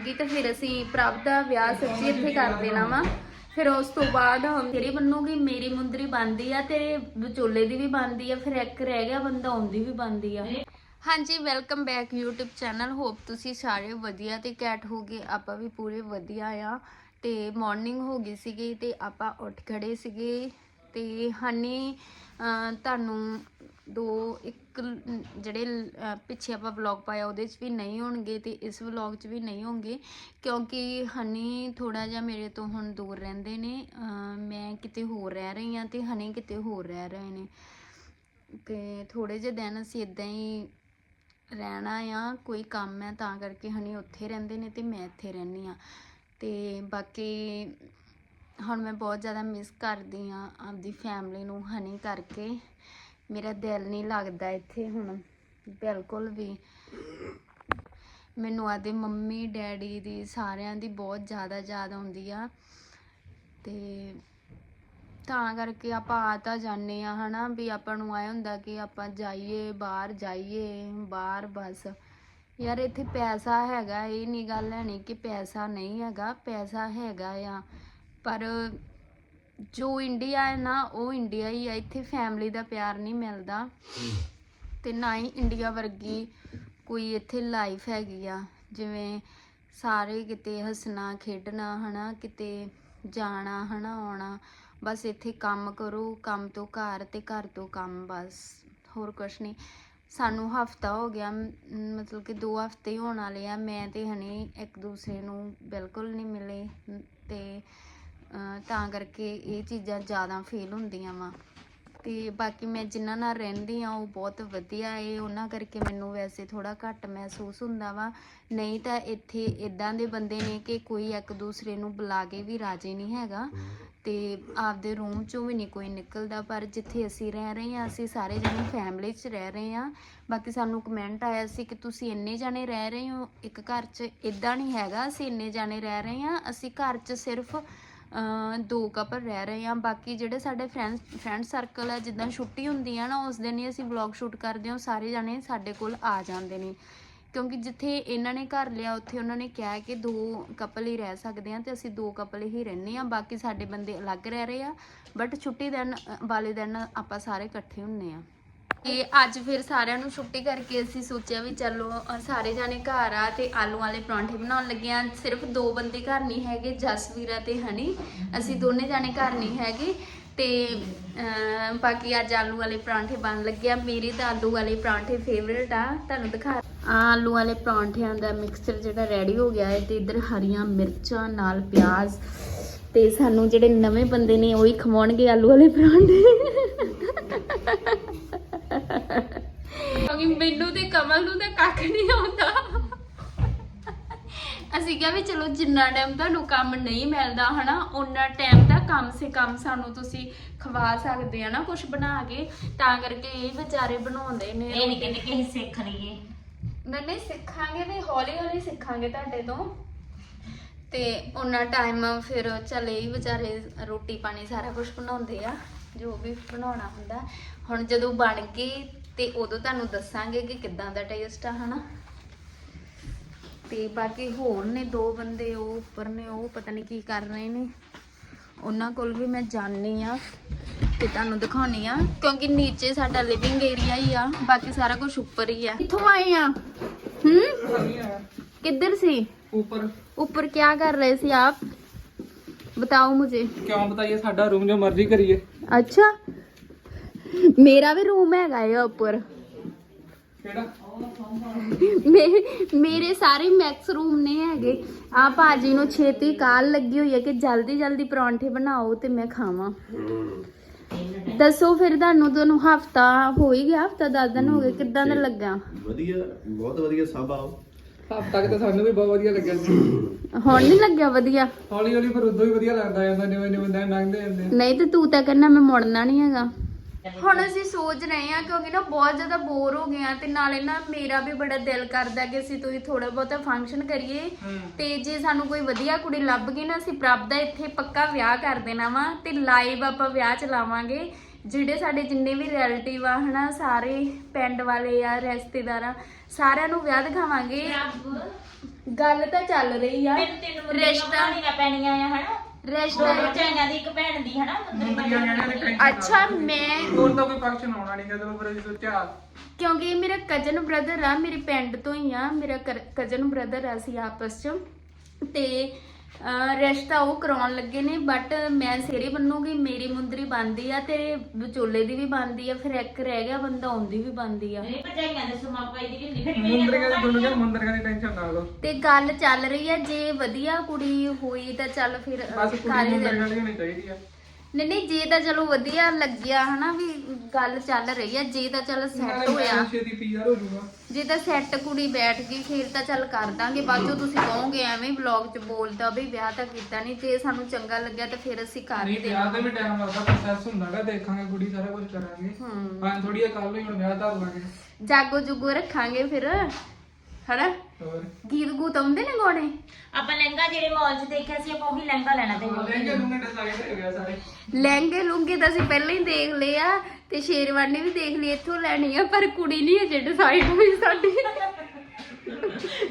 ਕਿ ਤੇ ਫਿਰ ਅਸੀਂ ਪ੍ਰਭ ਦਾ ਵਿਆਹ ਸੱਚੀ ਇੱਥੇ ਕਰ ਦੇਣਾ ਵਾ। ਫਿਰ ਉਸ ਤੋਂ ਬਾਅਦ ਹੁਣ ਜਿਹੜੀ ਮੇਰੀ ਮੁੰਦਰੀ ਬੰਦੀ ਆ ਤੇ ਵਿਚੋਲੇ ਦੀ ਵੀ ਬੰਦੀ ਆ, ਫਿਰ ਇੱਕ ਰਹਿ ਗਿਆ ਬੰਦਾ ਆਉਂਦੀ ਵੀ ਬੰਦੀ ਆ। ਹਾਂਜੀ welcome back YouTube channel hope ਤੁਸੀਂ ਸਾਰੇ ਵਧੀਆ ਤੇ ਕੈਟ ਹੋਗੇ। ਆਪਾਂ ਵੀ ਪੂਰੇ ਵਧੀਆ ਆ। ਤੇ ਮਾਰਨਿੰਗ ਹੋ ਗਈ ਸੀਗੀ ਤੇ ਆਪਾਂ ਉੱਠ ਖੜੇ ਸੀਗੇ। ਤੇ ਹਨੀ ਤੁਹਾਨੂੰ ਦੋ, ਇੱਕ ਲ- ਜਿਹੜੇ ਪਿੱਛੇ ਆਪਾਂ ਵਲੌਗ ਪਾਇਆ ਉਹਦੇ 'ਚ ਵੀ ਨਹੀਂ ਹੋਣਗੇ ਤੇ ਇਸ ਵਲੌਗ 'ਚ ਵੀ ਨਹੀਂ ਹੋਣਗੇ, ਕਿਉਂਕਿ ਹਨੀ ਥੋੜਾ ਜਿਹਾ ਮੇਰੇ ਤੋਂ ਹੁਣ ਦੂਰ ਰਹਿੰਦੇ ਨੇ ਮੈਂ ਕਿਤੇ ਹੋਰ ਰਹਿ ਰਹੀ ਹਾਂ ਤੇ ਹਨੀ ਕਿਤੇ ਹੋਰ ਰਹਿ ਰਹੇ ਨੇ। ਤੇ ਥੋੜੇ ਜਿਹੇ ਦਿਨ ਅਸੀਂ ਇਦਾਂ ਹੀ ਰਹਿਣਾ ਆ, ਕੋਈ ਕੰਮ ਹੈ ਤਾਂ ਕਰਕੇ ਹਨੀ ਉੱਥੇ ਰਹਿੰਦੇ ਨੇ ਤੇ ਮੈਂ ਇੱਥੇ ਰਹਿੰਦੀ ਆ ਤੇ ਬਾਕੀ ਹੁਣ ਮੈਂ ਬਹੁਤ ਜ਼ਿਆਦਾ ਮਿਸ ਕਰਦੀ ਆ ਆਪਦੀ ਫੈਮਿਲੀ ਨੂੰ ਹਨੀ ਕਰਕੇ। ਮੇਰਾ ਦਿਲ ਨਹੀਂ ਲੱਗਦਾ ਇੱਥੇ ਹੁਣ। ਬਿਲਕੁਲ ਵੀ। ਮੈਨੂੰ ਆਦੇ ਮੰਮੀ, ਡੈਡੀ ਦੀ ਸਾਰਿਆਂ ਦੀ ਬਹੁਤ ਜ਼ਿਆਦਾ ਯਾਦ ਆਉਂਦੀ ਆ। ਤੇ ਤਾਂ ਕਰਕੇ ਆਪਾਂ ਆ ਤਾਂ ਜਾਂਦੇ ਆ, ਹਨਾ, ਵੀ ਆਪਾਂ ਨੂੰ ਆਏ ਹੁੰਦਾ ਕਿ ਆਪਾਂ ਜਾਈਏ, ਬਾਹਰ ਜਾਈਏ, ਬਾਹਰ ਬਸ। ਯਾਰ ਇੱਥੇ ਪੈਸਾ ਹੈਗਾ, ਇਹ ਨਹੀਂ ਗੱਲ ਹੈ ਨਹੀਂ ਕਿ ਪੈਸਾ ਨਹੀਂ ਹੈਗਾ, ਪੈਸਾ ਹੈਗਾ ਆ। ਪਰ ਜੋ ਇੰਡੀਆ ਹੈ ਨਾ, ਉਹ ਇੰਡੀਆ ਹੀ ਆ। ਇੱਥੇ ਫੈਮਿਲੀ ਦਾ ਪਿਆਰ ਨਹੀਂ ਮਿਲਦਾ। ਤੇ ਨਾ ਹੀ ਇੰਡੀਆ ਵਰਗੀ ਕੋਈ ਇੱਥੇ ਲਾਈਫ ਹੈਗੀ ਆ। ਜਿਵੇਂ ਸਾਰੇ ਕਿਤੇ ਹੱਸਣਾ, ਖੇਡਣਾ, ਹਨਾ, ਕਿਤੇ ਜਾਣਾ, ਹਨਾ, ਆਉਣਾ, ਬਸ ਇੱਥੇ ਕੰਮ ਕਰੋ, ਕੰਮ ਤੋਂ ਘਰ ਤੇ ਘਰ ਤੋਂ ਕੰਮ, ਬਸ। ਹੋਰ ਕੁਛ ਨਹੀਂ। ਸਾਨੂੰ ਹਫਤਾ ਹੋ ਗਿਆ ਮਤਲਬ ਕਿ ਦੋ ਹਫ਼ਤੇ ਹੋਣ ਵਾਲੇ ਆ। ਮੈਂ ਤੇ ਹਨੀ ਇੱਕ ਦੂਸਰੇ ਨੂੰ ਬਿਲਕੁਲ ਨਹੀਂ ਮਿਲੇ। ਨ- ਤੇ ਤਾਂ ਕਰਕੇ ਇਹ ਚੀਜ਼ਾਂ ਜ਼ਿਆਦਾ ਫੇਲ ਹੁੰਦੀਆਂ ਵਾ। ਤੇ ਬਾਕੀ ਮੈਂ ਜਿਨ੍ਹਾਂ ਨਾਲ ਰਹਿੰਦੀ ਆ ਉਹ ਬਹੁਤ ਵਧੀਆ ਏ। ਉਹਨਾਂ ਕਰਕੇ ਮੈਨੂੰ ਵੈਸੇ ਥੋੜਾ ਘੱਟ ਮਹਿਸੂਸ ਹੁੰਦਾ ਵਾ। ਨਹੀਂ ਤਾਂ ਇੱਥੇ ਇਦਾਂ ਦੇ ਬੰਦੇ ਨੇ ਕਿ ਕੋਈ ਇੱਕ ਦੂਸਰੇ ਨੂੰ ਬੁਲਾ ਕੇ ਵੀ ਰਾਜੀ ਨਹੀਂ ਹੈਗਾ। ਤੇ ਆਪਦੇ ਰੂਮ ਚੋਂ ਵੀ ਨਹੀਂ ਕੋਈ ਨਿਕਲਦਾ। ਪਰ ਜਿੱਥੇ ਅਸੀਂ ਰਹਿ ਰਹੇ ਹਾਂ, ਅਸੀਂ ਸਾਰੇ ਜਣੇ ਫੈਮਿਲੀ 'ਚ ਰਹਿ ਰਹੇ ਹਾਂ। ਬਾਕੀ ਸਾਨੂੰ ਕਮੈਂਟ ਆਇਆ ਸੀ ਕਿ ਤੁਸੀਂ ਇੰਨੇ ਜਣੇ ਰਹਿ ਰਹੇ ਹੋ। ਇੱਕ ਘਰ 'ਚ ਇਦਾਂ ਨਹੀਂ ਹੈਗਾ। ਅਸੀਂ ਇੰਨੇ ਜਣੇ ਰਹਿ ਰਹੇ ਹਾਂ। ਅਸੀਂ ਘਰ 'ਚ ਸਿਰਫ ਦੋ ਕਪਲ ਰਹਿ ਰਹੇ ਆ। ਬਾਕੀ ਜਿਹੜੇ ਸਾਡੇ ਫਰੈਂਡ ਫਰੈਂਡ ਸਰਕਲ ਹੈ ਜਿੱਦਾਂ ਛੁੱਟੀ ਹੁੰਦੀ ਆ ਨਾ, ਉਸ ਦਿਨ ਹੀ ਅਸੀਂ ਵਲੌਗ ਸ਼ੂਟ ਕਰਦੇ ਹਾਂ ਸਾਰੇ ਜਾਣੇ ਸਾਡੇ ਕੋਲ ਆ ਜਾਂਦੇ ਨੇ। ਕਿਉਂਕਿ ਜਿੱਥੇ ਇਹਨਾਂ ਨੇ ਘਰ ਲਿਆ, ਉੱਥੇ ਉਹਨਾਂ ਨੇ ਕਿਹਾ ਕਿ ਦੋ ਕਪਲ ਹੀ ਰਹਿ ਸਕਦੇ ਆ ਤੇ ਅਸੀਂ ਦੋ ਕਪਲ ਹੀ ਰਹਿੰਦੇ ਆ। ਬਾਕੀ ਸਾਡੇ ਬੰਦੇ ਅਲੱਗ ਰਹਿ ਰਹੇ ਆ ਬਟ ਛੁੱਟੀ ਦਿਨ ਵਾਲੇ ਦਿਨ ਆਪਾਂ ਸਾਰੇ ਇਕੱਠੇ ਹੁੰਨੇ ਆ। ਤੇ ਅੱਜ ਫਿਰ ਸਾਰਿਆਂ ਨੂੰ ਛੁੱਟੀ ਕਰਕੇ ਅਸੀਂ ਸੋਚਿਆ ਵੀ ਚਲੋ ਅ, ਸਾਰੇ ਜਾਣੇ ਘਰ ਆ ਤੇ ਆਲੂ ਵਾਲੇ ਪਰੌਂਠੇ ਬਣਾਉਣ ਲੱਗੇ ਆ। ਸਿਰਫ ਦੋ ਬੰਦੇ ਘਰ ਨਹੀਂ ਹੈਗੇ ਜਸਵੀਰਾ ਤੇ ਹਨੀ। ਅਸੀਂ ਦੋਨੇ ਜਾਣੇ ਘਰ ਨਹੀਂ ਹੈਗੇ ਤੇ ਅ, ਬਾਕੀ ਅੱਜ ਆਲੂ ਵਾਲੇ ਪਰੌਂਠੇ ਬਣ ਲੱਗੇ ਆ। ਮੇਰੇ ਤਾਂ ਆਲੂ ਵਾਲੇ ਪਰੌਂਠੇ ਫੇਵਰੇਟ ਆ ਤੁਹਾਨੂੰ ਦਿਖਾ ਆ ਆਲੂ ਵਾਲੇ ਪਰੌਂਠਿਆਂ ਦਾ ਮਿਕਸਚਰ ਜਿਹੜਾ ਰੈਡੀ ਹੋ ਗਿਆ ਹੈ ਤੇ ਇੱਧਰ ਹਰੀਆਂ ਮਿਰਚਾਂ ਨਾਲ ਪਿਆਜ਼ ਤੇ ਸਾਨੂੰ ਜਿਹੜੇ ਨਵੇਂ ਬੰਦੇ ਨੇ ਉਹ ਹੀ ਖਵਾਉਣਗੇ ਆਲੂ ਵਾਲੇ ਪਰੌਂਠੇ। ਕਿਉਂਕਿ ਮੈਨੂੰ ਤੇ ਕਮਲ ਨੂੰ ਤਾਂ ਕੱਖ ਨਹੀਂ ਆਉਂਦਾ। ਅਸੀਂ ਕਿਹਾ ਵੀ ਚਲੋ ਜਿੰਨਾ ਟਾਈਮ ਤੁਹਾਨੂੰ ਕੰਮ ਨਹੀਂ ਮਿਲਦਾ ਹਨਾ ਉਹਨਾਂ ਟਾਈਮ ਦਾ ਕਮ ਸੇ ਕਮ ਸਾਨੂੰ ਤੁਸੀਂ ਖਵਾ ਸਕਦੇ ਆ ਨਾ ਕੁਝ ਬਣਾ ਕੇ। ਤਾਂ ਕਰਕੇ ਇਹ ਵਿਚਾਰੇ ਬਣਾਉਂਦੇ ਨੇ ਇਹ ਨਹੀਂ ਕਹਿੰਦੇ ਕਿ ਅਸੀਂ ਸਿੱਖ ਲਈਏ। ਨਹੀਂ ਨਹੀਂ ਸਿੱਖਾਂਗੇ ਤੇ ਹੌਲੀ ਹੌਲੀ ਸਿੱਖਾਂਗੇ ਤੁਹਾਡੇ ਤੋਂ। ਤੇ ਉਹਨਾਂ ਟਾਈਮ ਫਿਰ ਚੱਲੇ ਹੀ ਵਿਚਾਰੇ ਰੋਟੀ ਪਾਣੀ ਸਾਰਾ ਕੁਝ ਬਣਾਉਂਦੇ ਆ। ਜੋ ਵੀ ਬਣਾਉਣਾ ਹੁੰਦਾ। ਹੁਣ ਜਦੋਂ ਬਣ ਗਈ ਤੇ ਉਦੋਂ ਤੁਹਾਨੂੰ ਦੱਸਾਂਗੇ ਕਿ ਕਿੱਦਾਂ ਦਾ ਟੇਸਟ ਆ ਹਨਾ? ਤੇ ਬਾਕੀ ਹੋਰ ਨੇ ਦੋ ਬੰਦੇ ਉਹ ਉੱਪਰ ਨੇ ਉਹ ਪਤਾ ਨਹੀਂ ਕੀ ਕਰ ਰਹੇ ਨੇ। ਉਹਨਾਂ ਕੋਲ ਵੀ ਮੈਂ ਜਾਣੀ ਆ ਤੇ ਤੁਹਾਨੂੰ ਦਿਖਾਉਣੀ ਆ ਕਿਉਂਕਿ ਨੀਚੇ ਸਾਡਾ ਲਿਵਿੰਗ ਏਰੀਆ ਹੀ ਆ ਬਾਕੀ ਸਾਰਾ ਕੁਝ ਉੱਪਰ ਹੀ ਆ। ਕਿੱਥੋਂ ਆਏ ਆ? ਹੂੰ? ਕਿੱਧਰ ਸੀ? ਉੱਪਰ। ਉੱਪਰ ਕੀ ਕਰ ਰਹੇ ਸੀ ਆਪ? बताओ मुझे क्यों बताइए साडा रूम जो मर्जी करिए अच्छा मेरा भी रूम हैगा है ऊपर केड़ा ਮੇ- ਮੇਰੇ ਸਾਰੇ ਮੈਕਸ ਰੂਮ ਨੇ ਹੈਗੇ ਆ ਭਾਜੀ ਨੂੰ ਛੇਤੀ ਕਾਲ ਲੱਗੀ ਹੋਈ ਹੈ ਕਿ ਜਲਦੀ ਜਲਦੀ ਪਰੌਂਠੇ ਬਣਾਓ ਤੇ ਮੈਂ ਖਾਵਾਂ ਦੱਸੋ ਫਿਰ ਤੁਹਾਨੂੰ ਤੁਹਾਨੂੰ ਹਫਤਾ ਹੋ ਹੀ ਗਿਆ ਹਫਤਾ 10 ਦਿਨ ਹੋ ਗਏ ਕਿੱਦਾਂ ਦਾ ਲੱਗਾ ਵਧੀਆ ਬਹੁਤ ਵਧੀਆ ਸਭ ਆਓ ਹਫਤਾ ਤੱਕ ਤਾਂ ਸਾਨੂੰ ਵੀ ਬਹੁਤ ਵਧੀਆ ਲੱਗਿਆ ਸੀ ਹੁਣ ਨਹੀਂ ਲੱਗਿਆ ਵਧੀਆ? ਹੌਲੀ ਹੌਲੀ ਫਿਰ ਉਦੋਂ ਹੀ ਵਧੀਆ ਲੱਗਦਾ ਜਾਂਦਾ ਜਿਵੇਂ ਜਿਵੇਂ ਦਿਨ ਲੰਘਦੇ ਜਾਂਦੇ ਆ। ਨਹੀਂ ਤੇ ਤੂੰ ਤਾਂ ਕਹਿੰਦਾ ਮੈਂ ਮੁੜਨਾ ਨਹੀਂ ਹੈਗਾ। ਹੁਣ ਅਸੀਂ ਸੋਚ ਰਹੇ ਹਾਂ ਕਿਉਂਕਿ ਨਾ ਬਹੁਤ ਜ਼ਿਆਦਾ ਬੋਰ ਹੋ ਗਏ ਆ ਤੇ ਨਾਲੇ ਨਾ ਮੇਰਾ ਵੀ ਬੜਾ ਦਿਲ ਕਰਦਾ ਕਿ ਅਸੀਂ ਤੁਸੀਂ ਥੋੜਾ ਬਹੁਤਾ ਫੰਕਸ਼ਨ ਕਰੀਏ। ਤੇ ਜੇ ਸਾਨੂੰ ਕੋਈ ਵਧੀਆ ਕੁੜੀ ਲੱਭ ਗਈ ਨਾ ਅਸੀਂ ਪ੍ਰਭ ਦਾ ਇੱਥੇ ਪੱਕਾ ਵਿਆਹ ਕਰ ਦੇਣਾ ਵਾ ਤੇ ਲਾਈਵ ਆਪਾਂ ਵਿਆਹ ਚਲਾਵਾਂਗੇ ਜਿਹੜੇ ਸਾਡੇ ਜਿੰਨੇ ਵੀ ਰਿਲੇਟਿਵ ਆ ਹਨਾ ਸਾਰੇ ਪਿੰਡ ਵਾਲੇ ਆ ਰਿਸ਼ਤੇਦਾਰਾਂ ਸਾਰਿਆਂ ਨੂੰ ਵਿਆਹ ਦਿਖਾਵਾਂਗੇ। ਗੱਲ ਤਾਂ ਚੱਲ ਰਹੀ ਆ। ਤਿੰਨ ਰਿਸ਼ਤਾ ਬਣਾਉਣੀਆਂ ਪੈਣੀਆਂ ਆ ਹਨਾ? ਦੋ ਰਿਸ਼ਤਾ ਬੱਚਿਆਂ ਦੀ ਇੱਕ ਭੈਣ ਦੀ ਹਨਾ? ਮੁੰਦਰੀਆਂ ਅੱਛਾ ਮੈਂ ਹੋਰ ਤਾਂ ਕੋਈ ਫੰਕਸ਼ਨ ਆਉਣਾ ਨਹੀਂ ਕਦੋਂ ਫਿਰ ਅਸੀਂ ਸੋਚਿਆ। ਕਿਉਂਕਿ ਇਹ ਮੇਰਾ ਕਜ਼ਨ ਬ੍ਰਦਰ ਆ ਮੇਰੇ ਪਿੰਡ ਤੋਂ ਹੀ ਆ ਮੇਰਾ ਕਜ਼ਨ ਬ੍ਰਦਰ ਆ ਅਸੀਂ ਆਪਸ ਚ। ਤੇ ਰਿਸ਼ਤਾ ਉਹ ਕਰਾਉਣ ਲੱਗੇ ਨੇ ਬਟ ਮੈਂ ਸਿਰੇ ਬੰਨੂਗੀ ਮੇਰੀ ਮੁੰਦਰੀ ਬੰਦੀ ਆ ਤੇ ਵਿਚੋਲੇ ਦੀ ਵੀ ਬੰਦੀ ਆ ਫਿਰ ਇੱਕ ਰਹਿ ਗਿਆ ਬੰਦਾ ਆਉਂਦੀ ਵੀ ਬੰਦੀ ਆ। ਭਜਾਈਆਂ ਦੇ ਦੀ ਤੁਹਾਨੂੰ ਟੈਨਸ਼ਨ ਨਾ ਲਓ ਤੇ ਗੱਲ ਚੱਲ ਰਹੀ ਆ ਜੇ ਵਧੀਆ ਕੁੜੀ ਹੋਈ ਤਾਂ ਚੱਲ ਫਿਰ ਬਸ ਕਰ ਕੁੜੀ ਦੇਣਾ। ਹੋਣੀ ਚਾਹੀਦੀ ਆ। ਨਹੀਂ ਨਹੀਂ ਜੇ ਤਾਂ ਚਲੋ ਵਧੀਆ ਲੱਗਿਆ ਹਨਾ ਵੀ ਗੱਲ ਚੱਲ ਰਹੀ ਆ ਜੇ ਤਾਂ ਚਲ ਸੈੱਟ ਹੋਇਆ। ਛੇਤੀ ਪੀਆਰ ਹੋ ਜਾਊਗਾ। ਜੇ ਤਾਂ ਸੈੱਟ ਕੁੜੀ ਬੈਠ ਗਈ ਫਿਰ ਤਾਂ ਚੱਲ ਕਰ ਦਾਂਗੇ। ਬਾਅਦ ਚੋਂ ਤੁਸੀਂ ਕਹੋਗੇ ਐਵੇਂ ਵਲੌਗ 'ਚ ਬੋਲਦਾ ਵੀ ਵਿਆਹ ਤਾਂ ਕੀਤਾ ਨਹੀਂ ਜੇ ਸਾਨੂੰ ਚੰਗਾ ਲੱਗਿਆ ਤਾਂ ਫਿਰ ਅਸੀਂ ਕਰ ਹੀ ਨਹੀਂ ਵਿਆਹ ਤੇ ਵੀ ਟਾਈਮ ਲੱਗਦਾ ਪ੍ਰੋਸੈਸ ਹੁੰਦਾਗਾ ਦੇਖਾਂਗੇ ਕੁੜੀ ਸਾਰਾ ਕੁਝ ਕਰਾਂਗੇ। ਹੂੰ। ਥੋੜੀ ਜਿਹੀ ਕੱਲ ਨੂੰ ਹੀ ਹੁਣ ਵਿਆਹ ਧਰ ਲਾਂਗੇ। ਜਾਗੋ ਜੁਗੋ ਰੱਖਾਂਗੇ ਫਿਰ। ਹਨਾ? ਹੋਰ? ਗੀਤ ਗੂਤ ਆਉਂਦੇ ਨੇ ਗਾਉਣੇ? ਆਪਾਂ ਲਹਿੰਗਾ ਜਿਹੜੇ ਮਾਲ 'ਚ ਦੇਖਿਆ ਸੀ ਆਪਾਂ ਉਹੀ ਲਹਿੰਗਾ ਲੈਣਾ ਤੇ ਲਹਿੰਗੇ ਲੂੰਗੇ ਡਿਸਾਈਡ ਹੋ ਗਿਆ ਸਾਰੇ। ਲਹਿੰਗੇ ਲੁੰਗੇ ਤਾਂ ਅਸੀਂ ਪਹਿਲਾਂ ਹੀ ਦੇਖ ਲਏ ਆ ਤੇ ਸ਼ੇਰਵਾਨੀ ਵੀ ਦੇਖ ਲਈ ਇੱਥੋਂ ਲੈਣੀ ਆ ਪਰ ਕੁੜੀ ਨਹੀਂ ਅਜੇ ਡਿਸਾਈਡ ਹੋਈ ਸਾਡੀ।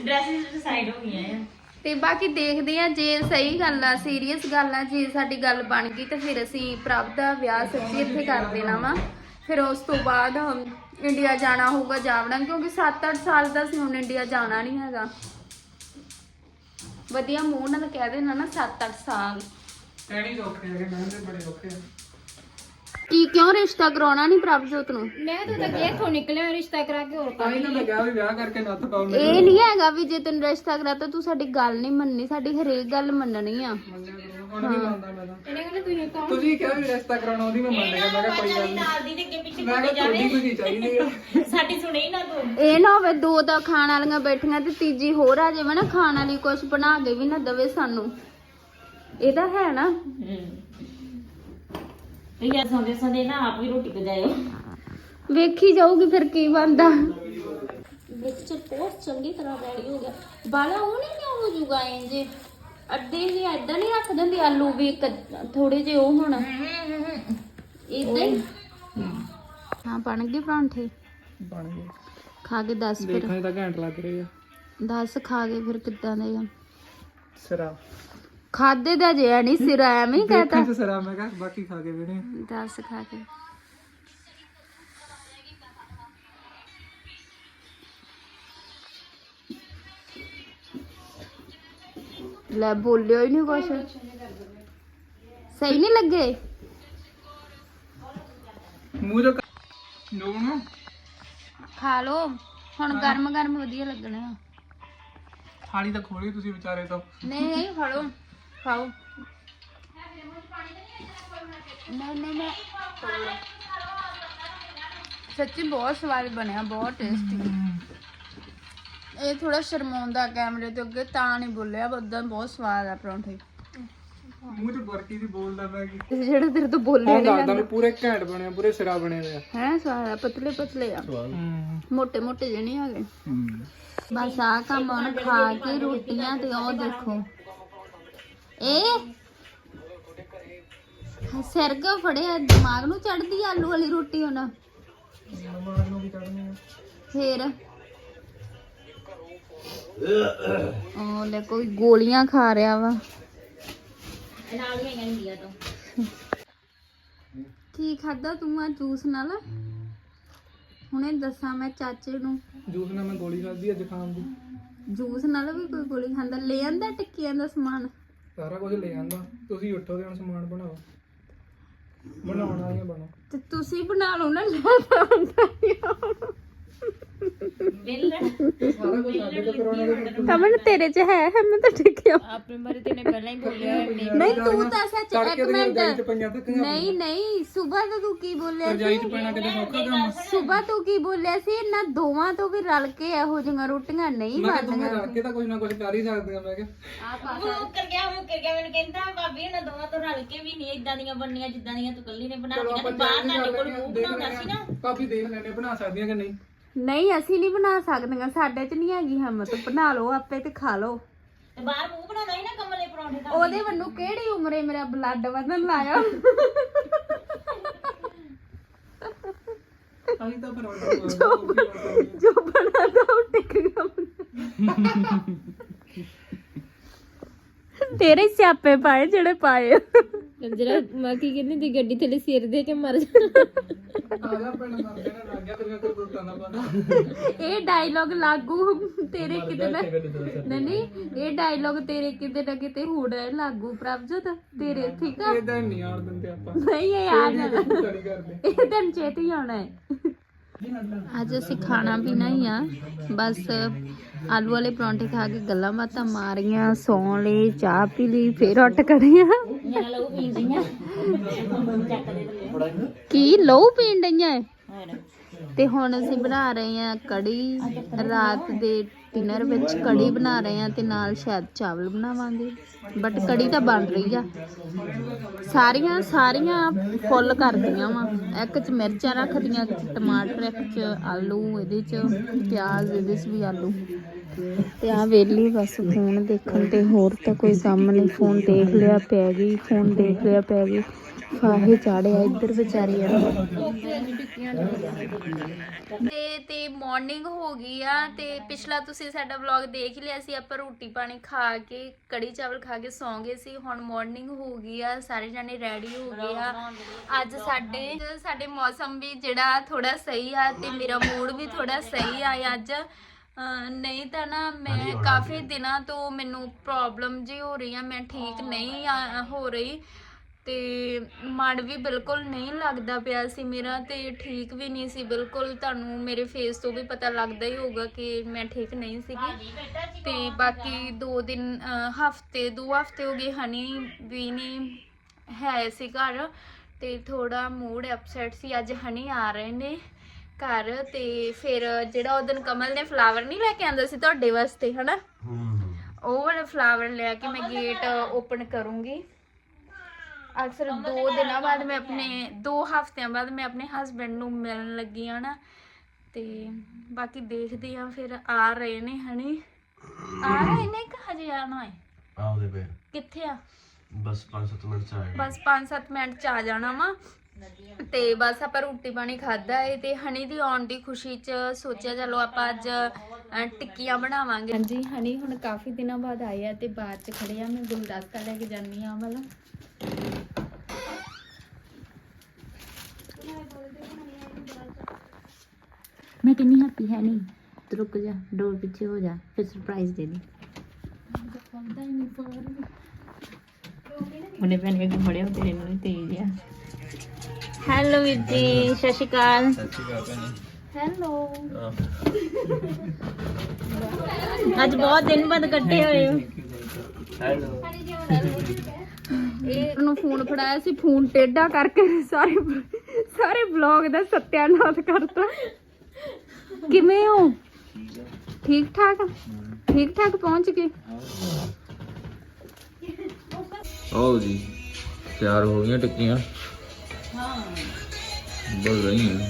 ਡਰੈਸਿਸ ਡਿਸਾਈਡ ਹੋ ਗਈਆਂ ਆ। ਤੇ ਬਾਕੀ ਦੇਖਦੇ ਆ ਜੇ ਸਹੀ ਗੱਲ ਆ ਸੀਰੀਅਸ ਗੱਲ ਆ ਜੇ ਸਾਡੀ ਗੱਲ ਬਣ ਗਈ ਤਾਂ ਫਿਰ ਅਸੀਂ ਪ੍ਰਭ ਦਾ ਵਿਆਹ ਸੱਚੀ ਇੱਥੇ ਕਰ ਦੇਣਾ ਵਾ। ਫਿਰ ਉਸ ਤੋਂ ਬਾਅਦ ਹਮ, ਇੰਡੀਆ ਜਾਣਾ ਹੋਊਗਾ ਜਾਵਣਾ ਕਿਉਂਕਿ 7-8 ਸਾਲ ਦਾ ਅਸੀਂ ਹੁਣ ਇੰਡੀਆ ਜਾਣਾ ਨਹੀਂ ਹੈਗਾ। ਵਧੀਆ ਮੂੰਹ ਨਾਲ ਕਹਿ ਦੇਣਾ ਨਾ 7-8 ਸਾਲ। ਕਹਿਣੀ ਔਖੇ ਹੈਗੇ ਮਹਿੰਦੇ ਬੜੇ ਔਖੇ ਆ। ਕੀ ਕਿਉਂ ਰਿਸ਼ਤਾ ਕਰਾਉਣਾ ਨਹੀਂ ਪ੍ਰਭਜੋਤ ਨੂੰ? ਮੈਂ ਤਾਂ ਤਾਂ ਇੱਥੋਂ ਨਿਕਲਿਆ ਰਿਸ਼ਤਾ ਕਰਾ ਕੇ ਹੋਰ ਤਾਂ ਹੀ ਤਾਂ ਮੈਂ ਕਿਹਾ ਵੀ ਵਿਆਹ ਕਰਕੇ ਨੱਥ ਪਾਉਣ ਇਹ ਨਹੀਂ ਹੈਗਾ ਵੀ ਜੇ ਤੈਨੂੰ ਰਿਸ਼ਤਾ ਕਰਾਤਾ ਤੂੰ ਸਾਡੀ ਗੱਲ ਨਹੀਂ ਮੰਨਣੀ ਸਾਡੀ ਹਰੇਕ ਗੱਲ ਮੰਨਣੀ ਆ। ਹੁਣ ਨਹੀਂ ਮੰਨਦਾ ਮੈਂ ਤਾਂ ਇਹਨੇ ਕਹਿੰਦੇ ਤੁਸੀਂ ਕੌਣ? ਤੁਸੀਂ ਕਿਹਾ ਵੀ ਰਿਸ਼ਤਾ ਕਰਾਉਣਾ ਉਹਦੀ ਮੈਂ ਮੰਨ ਲਿਆ ਮੈਂ ਕਿਹਾ ਕੋਈ ਗੱਲ ਨਹੀਂ। ਨਾਲ ਦੀ ਤੇ ਅੱਗੇ ਪਿੱਛੇ ਮੈਂ ਕਿਹਾ ਤੁਹਾਡੀ ਕੋਈ ਚਾਹੀਦੀ ਆ। ਸਾਡੀ ਸੁਣੇ ਹੀ ਨਾ ਤੂੰ। ਇਹ ਨਾ ਹੋਵੇ ਦੋ ਤਾਂ ਖਾਣ ਵਾਲੀਆਂ ਬੈਠੀਆਂ ਤੇ ਤੀਜੀ ਹੋਰ ਆ ਜਾਵੇ ਨਾ ਖਾਣ ਵਾਲੀ ਕੁਝ ਬਣਾ ਕੇ ਵੀ ਨਾ ਦਵੇ ਸਾਨੂੰ। ਇਹ ਤਾਂ ਹੈ ਨਾ। ਇਹ ਯਾਰ ਸੰਦੇ ਸੰਦੇ ਨਾ ਆਪ ਵੀ ਰੋਟੀ ਪਜਾਇਓ। ਵੇਖੀ ਜਾਊਗੀ ਫਿਰ ਕੀ ਬਣਦਾ। ਵਿੱਚ ਬਹੁਤ ਚੰਗੀ ਤਰ੍ਹਾਂ ਰੈਡੀ ਹੋ ਗਿਆ। ਬਾਲਾ ਉਹ ਨਹੀਂ ਹੋ ਜੂਗਾ ਇੰਜ। ਅੱਡੇ ਹੀ ਐਦਾਂ ਨਹੀਂ ਰੱਖ ਦਿੰਦੇ ਆਲੂ ਵੀ ਥੋੜੇ ਜਿਹੇ ਉਹ ਹੁਣ। ਇਦਾਂ ਹੀ। ਹਾਂ ਬਣ ਗਏ ਪਰਾਂਠੇ। ਬਣ ਗਏ। ਖਾ ਕੇ ਦੱਸ ਫਿਰ। ਦੇਖਣ ਤਾਂ ਘੈਂਟ ਲੱਗ ਰਹੇ ਆ। ਦੱਸ ਖਾ ਕੇ ਫਿਰ ਕਿੱਦਾਂ ਦੇ ਆ? ਸਿਰਾ। ਖਾਦੇ ਦਾ ਜੇ ਨਹੀਂ ਸਿਰਾ ਐਵੇਂ ਹੀ ਕਹਤਾ। ਸਿਰਾ ਮੈਂ ਕਿਹਾ ਬਾਕੀ ਖਾ ਕੇ ਵੇਣੇ ਦੱਸ ਖਾ ਕੇ। ਲੈ ਬੋਲਿਓ ਹੀ ਨਹੀਂ ਕੁਛ। ਸਹੀ ਨਹੀਂ ਲੱਗੇ? ਮੂੰਹ ਜੋ ਨੂਣ ਖਾ ਲੋ ਹੁਣ ਗਰਮ ਗਰਮ ਵਧੀਆ ਲੱਗਣੇ ਆ। ਥਾਲੀ ਤਾਂ ਖੋਲੀ ਤੁਸੀਂ ਵਿਚਾਰੇ ਤੋਂ। ਨਹੀਂ ਨਹੀਂ ਖਾ ਲੋ ਖਾਓ। ਨਹੀਂ ਨਹੀਂ ਨਹੀਂ ਸੱਚੀ ਬਹੁਤ ਸਵਾਦ ਬਣਿਆ ਬਹੁਤ ਟੇਸਟੀ ਇਹ ਥੋੜਾ ਸ਼ਰਮਾਉਂਦਾ ਕੈਮਰੇ ਤੋਂ ਅੱਗੇ ਤਾਂ ਨਹੀਂ ਬੋਲਿਆ ਉਦਾਂ ਬਹੁਤ ਸਵਾਦ ਆ ਪਰੌਂਠੇ। ਮੂੰਹ ਚ ਬਰਕੀ ਦੀ ਬੋਲਦਾ ਮੈਂ ਕੀ ਜਿਹੜੇ ਤੇਰੇ ਤੋਂ ਬੋਲੇ ਹੁਣ ਦੱਸਦਾ ਵੀ ਪੂਰੇ ਘੈਂਟ ਬਣੇ ਆ, ਪੂਰੇ ਸਿਰਾ ਬਣੇ ਹੋਏ ਆ। ਹੈ ਸਵਾਦ ਆ ਪਤਲੇ ਪਤਲੇ ਆ। ਮੋਟੇ ਮੋਟੇ ਜਿਹੇ ਨਹੀਂ ਹੈਗੇ। ਬਸ ਆ ਕੰਮ ਹੁਣ ਖਾ ਕੇ ਰੋਟੀਆਂ ਤੇ ਉਹ ਦੇਖੋ। ਇਹ ਸਿਰ ਕੋ ਫੜਿਆ ਦਿਮਾਗ ਨੂੰ ਚੜਦੀ ਆਲੂ ਵਾਲੀ ਰੋਟੀ ਹੁਣ। ਦਿਮਾਗ ਨੂੰ ਵੀ ਕੱਢਣੀ ਆ। ਫੇਰ? ਉਹ ਲੈ ਕੋਈ ਗੋਲੀਆਂ ਖਾ ਰਿਹਾ ਵਾ। ਨਾਲ ਹੀ ਆਈਆਂ ਇੰਡੀਆ ਤੋਂ ਕੀ ਖਾਦਾ ਤੂੰ ਆ ਜੂਸ ਨਾਲ? ਹੁਣੇ ਦੱਸਾਂ ਮੈਂ ਚਾਚੇ ਨੂੰ। ਜੂਸ ਨਾਲ ਮੈਂ ਗੋਲੀ ਖਾਧੀ ਆ ਜ਼ੁਕਾਮ ਦੀ। ਜੂਸ ਨਾਲ ਵੀ ਕੋਈ ਗੋਲੀ ਖਾਂਦਾ। ਲੈ ਆਂਦਾ ਟਿੱਕੀਆਂ ਦਾ ਸਮਾਨ? ਸਾਰਾ ਕੁਝ ਲੈ ਆਂਦਾ। ਤੁਸੀਂ ਉੱਠੋ ਤੇ ਹੁਣ ਸਮਾਨ ਬਣਾਓ। ਬਣਾਉਣਾ ਹੀ ਬਣਾਓ ਤੇ ਤੁਸੀਂ ਬਣਾ ਲਓ ਨਾ ਲੈ ਆਉਂਦਾ ਬਿੱਲ ਸਾਰਾ ਕੁਝ ਸਾਡੇ ਤੋਂ ਕਰਾਉਣਾ ਤੇ ਕਮਨ ਤੇਰੇ ਚ ਹੈ ਮੈਂ ਤਾਂ ਟਿੱਕਿਆ ਆਪਣੇ ਬਾਰੇ ਤੈਨੇ ਪਹਿਲਾਂ ਹੀ ਬੋਲਿਆ ਨਹੀਂ। ਤੂੰ ਤਾਂ ਸੱਚ ਤੜਕੇ ਇੱਕ ਮਿੰਟ। ਰਜਾਈ ਚ ਪਈਆਂ ਤੱਕ ਨਹੀਂ ਨਹੀਂ ਸਵੇਰ ਤਾਂ ਤੂੰ ਕੀ ਬੋਲਿਆ ਰਜਾਈ ਚ ਪੈਣਾ ਕਿਤੇ ਸੌਖਾ ਕੰਮ ਸਵੇਰ ਤੂੰ ਕੀ ਬੋਲਿਆ ਸੀ? ਇਹਨਾਂ ਦੋਵਾਂ ਤੋਂ ਵੀ ਰਲ ਕੇ ਇਹੋ ਜਿਹੀਆਂ ਰੋਟੀਆਂ ਨਹੀਂ ਮੈਂ ਕਿਹਾ ਤੂੰ ਬਣਦੀਆਂ ਰਲ ਕੇ ਤਾਂ ਕੁਝ ਨਾ ਕੁਝ ਕਰ ਹੀ ਸਕਦੀਆਂ ਮੈਂ ਕਿਹਾ। ਉਹ ਕਰ ਗਿਆ ਉਹ ਕਰ ਗਿਆ ਮੈਨੂੰ ਕਹਿੰਦਾ ਭਾਬੀ ਇਹਨਾਂ ਦੋਵਾਂ ਤੋਂ ਰਲ ਕੇ ਵੀ ਨਹੀਂ ਇਦਾਂ ਦੀਆਂ ਬਣਨੀਆਂ ਜਿੱਦਾਂ ਦੀਆਂ ਤੂੰ ਕੱਲੀ ਨੇ ਤੇ ਬਾਹਰ ਤੁਹਾਡੇ ਕੋਲ ਮੂੰਹ ਬਣਾਉਂਦਾ ਸੀ ਨਾ। ਭਾਬੀ ਦੇਖ ਲੈਣੇ ਬਣਾ ਸਕਦੀਆਂ ਕਿ ਨਹੀਂ। ਨਹੀਂ ਅਸੀਂ ਨਹੀਂ ਬਣਾ ਸਕਦੀਆਂ। ਸਾਡੇ ਚ ਨਹੀਂ ਹੈਗੀ ਹਿੰਮਤ। ਬਣਾ ਲਓ ਆਪੇ ਤੇ ਖਾ ਲਓ। ਤੇ ਬਾਹਰ ਮੂੰਹ ਬਣਾਉਣਾ ਸੀ ਨਾ ਕਮਲੇ ਪਰੌਂਠੇ ਦਾ ਉਹਦੇ ਵੱਲੋਂ ਕਿਹੜੀ ਉਮਰੇ ਮੇਰਾ ਬਲੱਡ ਵਧਣ ਲਾਇਆ? ਅਸੀਂ ਤਾਂ ਫਿਰ order ਕਰ ਦਿੰਦੇ ਜੋ ਬਣਾਦਾ ਉਹ ਟਿਕ ਗਿਆ ਤੇਰੇ ਸਿਆਪੇ ਪਾਏ ਜਿਹੜੇ ਪਾਏ ਜਿਹੜਾ ਮੈਂ ਕੀ ਕਹਿੰਦੀ ਦੀ ਗੱਡੀ ਥੱਲੇ ਸਿਰ ਦੇ ਕੇ ਮਰ ਜਾਣਾ। ਆਜਾ ਪਿੰਡ ਮਰ ਜਾਣਾ ਲੱਗ ਗਿਆ ਤੇਰੀਆਂ ਕਰਤੂਤਾਂ ਦਾ ਪਤਾ ਇਹ ਡਾਇਲੌਗ ਲਾਗੂ ਤੇਰੇ ਕਿਤੇ ਨਾ ਨਹੀਂ ਨਹੀਂ ਇਹ ਡਾਇਲੌਗ ਤੇਰੇ ਕਿਤੇ ਨਾ ਕਿਤੇ ਹੋਣਾ ਹੈ ਲਾਗੂ ਪ੍ਰਭਜੋਤ ਤੇਰੇ ਠੀਕ ਆ? ਇਹਦਾ ਨਹੀਂ ਆਣ ਦਿੰਦੇ ਆਪਾਂ। ਨਹੀਂ ਇਹ ਆ ਜਾਣਾ। ਨਹੀਂ ਕਰਦੇ ਇਹ ਦਿਨ ਛੇਤੀ ਆਉਣਾ ਹੈ। ਅੱਜ ਅਸੀਂ ਖਾਣਾ ਪੀਣਾ ਹੀ ਆ ਬਸ ਆਲੂ ਵਾਲੇ ਪਰੌਂਠੇ ਖਾ ਕੇ ਗੱਲਾਂ ਬਾਤਾਂ ਮਾਰੀਆਂ, ਸੌਣ ਲਈ, ਚਾਹ ਪੀ ਲਈ, ਫੇਰ ਉੱਠ ਖੜੀਆਂ ਮੇਰਾ ਕੀ ਲਹੂ ਪੀਣ ਡਈਆਂ ਏ? ਤੇ ਹੁਣ ਅਸੀਂ ਬਣਾ ਰਹੇ ਹਾਂ ਕੜੀ, ਰਾਤ ਦੇ ਡਿਨਰ ਵਿੱਚ ਕੜੀ ਬਣਾ ਰਹੇ ਹਾਂ ਤੇ ਨਾਲ ਸ਼ਾਇਦ ਚਾਵਲ ਬਣਾਵਾਂਗੇ। ਬਟ ਕੜੀ ਤਾਂ ਬਣ ਰਹੀ ਆ। ਸਾਰੀਆਂ ਸਾਰੀਆਂ ਫੁੱਲ ਕਰਦੀਆਂ ਵਾ। ਇੱਕ ਚ ਮਿਰਚਾਂ ਰੱਖਦੀਆਂ, ਇੱਕ ਚ ਟਮਾਟਰ, ਇੱਕ ਚ ਆਲੂ, ਇਹਦੇ ਚ ਪਿਆਜ਼, ਇਹਦੇ ਚ ਵੀ ਆਲੂ। ਤੇ ਆ ਵੇਲੀ ਬਸ ਫੋਨ ਦੇਖਣ ਤੇ ਹੋਰ ਤਾਂ ਕੋਈ ਕੰਮ ਨਹੀਂ ਫੋਨ ਦੇਖ ਲਿਆ, ਪੈ ਗਈ, ਫੋਨ ਦੇਖ ਲਿਆ, ਪੈ ਗਈ। ਫਾਹੇ ਚਾੜਿਆ ਇੱਧਰ ਵਿਚਾਰੀ ਆ। ਤੇ ਤੇ ਮਾਰਨਿੰਗ ਹੋ ਗਈ ਆ, ਤੇ ਪਿਛਲਾ ਤੁਸੀਂ ਸਾਡਾ ਵਲੌਗ ਦੇਖ ਲਿਆ ਸੀ, ਆਪਾਂ ਰੋਟੀ ਪਾਣੀ ਖਾ ਕੇ, ਕੜੀ ਚਾਵਲ ਖਾ ਕੇ ਸੌਂ ਗਏ ਸੀ, ਹੁਣ ਮਾਰਨਿੰਗ ਹੋ ਗਈ ਆ, ਸਾਰੇ ਜਾਣੇ ਰੈਡੀ ਹੋ ਗਏ ਆ। ਅੱਜ ਸਾਡੇ ਸਾਡੇ ਮੌਸਮ ਵੀ ਜਿਹੜਾ ਥੋੜਾ ਸਹੀ ਆ, ਤੇ ਮੇਰਾ ਮੂਡ ਵੀ ਥੋੜਾ ਸਹੀ ਆ ਅੱਜ। ਨਹੀਂ ਤਾਂ ਨਾ ਮੈਂ ਕਾਫੀ ਦਿਨਾਂ ਤੋਂ ਮੈਨੂੰ ਪ੍ਰੋਬਲਮ ਜੀ ਹੋ ਰਹੀ ਆ, ਮੈਂ ਠੀਕ ਨਹੀਂ ਆ- ਹੋ ਰਹੀ। ਤੇ ਮਨ ਵੀ ਬਿਲਕੁਲ ਨਹੀਂ ਲੱਗਦਾ ਪਿਆ ਸੀ ਮੇਰਾ ਤੇ ਠੀਕ ਵੀ ਨਹੀਂ ਸੀ। ਬਿਲਕੁਲ ਤੁਹਾਨੂੰ ਮੇਰੇ ਫੇਸ ਤੋਂ ਵੀ ਪਤਾ ਲੱਗਦਾ ਹੀ ਹੋਊਗਾ ਕਿ ਮੈਂ ਠੀਕ ਨਹੀਂ ਸੀਗੀ। ਤੇ ਬਾਕੀ ਦੋ ਦਿਨ ਹਫ਼ਤੇ ਦੋ ਹਫ਼ਤੇ ਹੋ ਗਏ ਹਨੀ ਵੀ ਨਹੀਂ ਹੈ ਸੀ ਘਰ ਤੇ ਥੋੜਾ ਮੂਡ ਅਪਸੈਟ ਸੀ। ਅੱਜ ਹਨੀ ਆ ਰਹੇ ਨੇ ਘਰ ਤੇ ਫਿਰ ਜਿਹੜਾ ਉਹ ਦਿਨ ਕਮਲ ਨੇ ਫਲਾਵਰ ਨਹੀਂ ਲੈ ਕੇ ਆਂਦਾ ਸੀ ਤੁਹਾਡੇ ਵਾਸਤੇ ਹਨਾ? ਉਹ ਵਾਲਾ ਫਲਾਵਰ ਲੈ ਕੇ ਮੈਂ ਗੇਟ ਓਪਨ ਕਰੂੰਗੀ। ਅਕਸਰ ਦੋ ਦਿਨਾਂ ਬਾਅਦ ਮੈਂ ਆਪਣੇ ਦੋ ਹਫ਼ਤਿਆਂ ਬਾਅਦ ਮੈਂ ਆਪਣੇ ਹਸਬੰਡ ਨੂੰ ਮਿਲਣ ਲੱਗੀ ਆ ਨਾ ਤੇ ਬਾਕੀ ਦੇਖਦੇ ਆ ਫਿਰ ਆ ਰਹੇ ਨੇ ਹਣੀ ਆ ਰਹੇ ਨੇ ਕਿ ਹਜੇ ਆਣਾ ਹੈ? ਆਉਦੇ ਪਏ ਕਿੱਥੇ ਆ? ਬਸ 5-7 ਮਿੰਟ ਚ ਆਏ ਬਸ 5-7 ਮਿੰਟ ਚ ਆ ਜਾਣਾ ਵਾ। ਤੇ ਬਸ ਆਪਾਂ ਰੋਟੀ ਪਾਣੀ ਖਾਦਾ ਏ ਤੇ ਹਣੀ ਦੀ ਆਉਣ ਦੀ ਖੁਸ਼ੀ ਚ ਸੋਚਿਆ ਚਲੋ ਆਪਾਂ ਅੱਜ ਟਿੱਕੀਆਂ ਬਣਾਵਾਂਗੇ। ਹਾਂਜੀ ਹਣੀ ਹੁਣ ਕਾਫੀ ਦਿਨਾਂ ਬਾਅਦ ਆਏ ਆ ਤੇ ਬਾਅਦ ਚ ਖੜੇ ਆ। ਮੈਂ ਗੁਲਦਸਤਾ ਲੈ ਕੇ ਜਾਨੀ ਆ ਵਾਲਾ ਮੈਂ ਕਿੰਨੀ ਹੈਪੀ ਹੈ ਨਹੀਂ। ਤੂੰ ਰੁਕ ਜਾ ਡੋਰ ਪਿੱਛੇ ਹੋ ਜਾ ਫਿਰ ਸਰਪ੍ਰਾਈਜ਼ ਦੇ ਦੇ। ਉਹਨੇ ਭੈਣ ਕੇ ਉਹ ਤੇਰੇ ਨਾਲ ਹੀ ਤੇਜ਼ ਆ। ਹੈਲੋ ਵੀਰ ਜੀ ਸਤਿ ਸ਼੍ਰੀ ਅਕਾਲ। ਹੈਲੋ ਅੱਜ ਬਹੁਤ ਦਿਨ ਬਾਅਦ ਇਕੱਠੇ ਹੋਏ ਹੋ। ਇਹ ਨੂੰ ਫੋਨ ਫੜਾਇਆ ਸੀ ਫੋਨ ਟੇਢਾ ਕਰਕੇ ਸਾਰੇ ਸਾਰੇ ਵਲੌਗ ਦਾ ਸਤਿਆਨਾਸ਼ ਕਰਤਾ। ਕਿਵੇਂ ਹੋ? ਠੀਕ ਠਾਕ? ਠੀਕ ਠਾਕ ਪਹੁੰਚ ਗਏ? ਆਓ ਜੀ ਤਿਆਰ ਹੋ ਗਈਆਂ ਟਿੱਕੀਆਂ। ਹਾਂ ਬੋਲ ਰਹੀਆਂ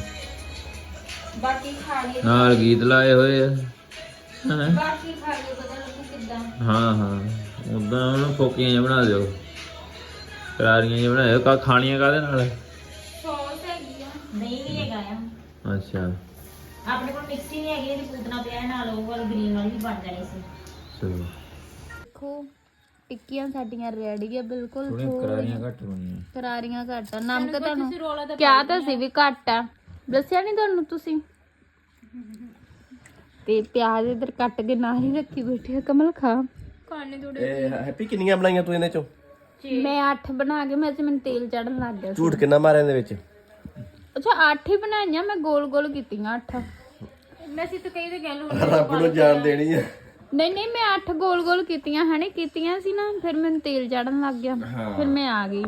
ਬਾਕੀ ਖਾ ਲਏ ਨਾਲ ਗੀਤ ਲਾਏ ਹੋਏ ਆ। ਹੈਂ? ਬਾਕੀ ਖਾ ਲਏ ਪਤਾ ਲੱਗੂ ਕਿੱਦਾਂ। ਹਾਂ ਹਾਂ। ਉਦਾਂ ਉਹਨਾਂ ਫੋਕੀਆਂ ਬਣਾ ਦਿਓ। ਕਰਾਰੀਆਂ ਜਿਹਾ ਬਣਾਇਓ ਕਾ ਖਾਣੀਆਂ ਕਾਦੇ ਨਾਲ? ਸੌਸ ਹੈਗੀ ਆ ਨਹੀਂ ਵੀ ਹੈਗਾ ਆ। ਅੱਛਾ। ਆਪਣੇ ਕੋਲ ਮਿਕਸੀ ਨਹੀਂ ਹੈਗੀ ਇਹਦੀ ਪੂਤਨਾ ਪਿਆ ਹੈ, ਨਾਲ ਉਹ ਵਾਲੀ ਗ੍ਰੀਨ ਵਾਲੀ ਵੀ ਬਣ ਜਾਣੀ ਸੀ। ਚਲੋ। ਦੇਖੋ ਟਿੱਕੀਆਂ ਸਾਡੀਆਂ ਰੈਡੀ ਆ ਬਿਲਕੁਲ ਕਰਾਰੀਆਂ ਘੱਟ ਬਣੀਆਂ ਕਰਾਰੀਆਂ ਘੱਟ ਆ। ਨਮਕ ਤੁਹਾਨੂੰ ਕਿਹਾ ਤਾਂ ਸੀ ਵੀ ਘੱਟ ਆ। ਦੱਸਿਆ ਨਹੀਂ ਤੁਹਾਨੂੰ ਤੁਸੀਂ? ਤੇ ਪਿਆਜ਼ ਇਧਰ ਕੱਟ ਕੇ ਨਾਲ ਹੀ ਰੱਖੀ ਬੈਠੀ ਆ। ਕਮਲ ਖਾ। ਇਹ ਹੈਪੀ ਕਿੰਨੀਆਂ ਬਣਾਈਆਂ ਤੂੰ ਇਹਨੇ ਚੋਂ? ਮੈਂ 8 ਬਣਾ ਕੇ ਮੈਂ ਤੇ ਮੈਨੂੰ ਤੇਲ ਚੜਨ ਲੱਗ ਗਿਆ ਸੀ। ਝੂਠ ਕਿੰਨਾ ਮਾਰਿਆ ਇਹਦੇ ਵਿੱਚ? ਅੱਛਾ 8 ਹੀ ਬਣਾਈਆਂ ਮੈਂ ਗੋਲ ਗੋਲ ਕੀਤੀਆਂ 8 ਅਸੀਂ ਤਾਂ ਕਹੀ ਤੇ ਗੱਲ ਰੱਬ ਨੂੰ ਜਾਨ ਦੇਣੀ ਆ। ਨਹੀਂ ਨਹੀਂ ਮੈਂ 8 ਗੋਲ ਗੋਲ ਕੀਤੀਆਂ ਹਨੇ ਕੀਤੀਆਂ ਸੀ ਨਾ ਫਿਰ ਮੈਨੂੰ ਤੇਲ ਚੜਨ ਲੱਗ ਗਿਆ। ਫਿਰ ਮੈਂ ਆ ਗਈ।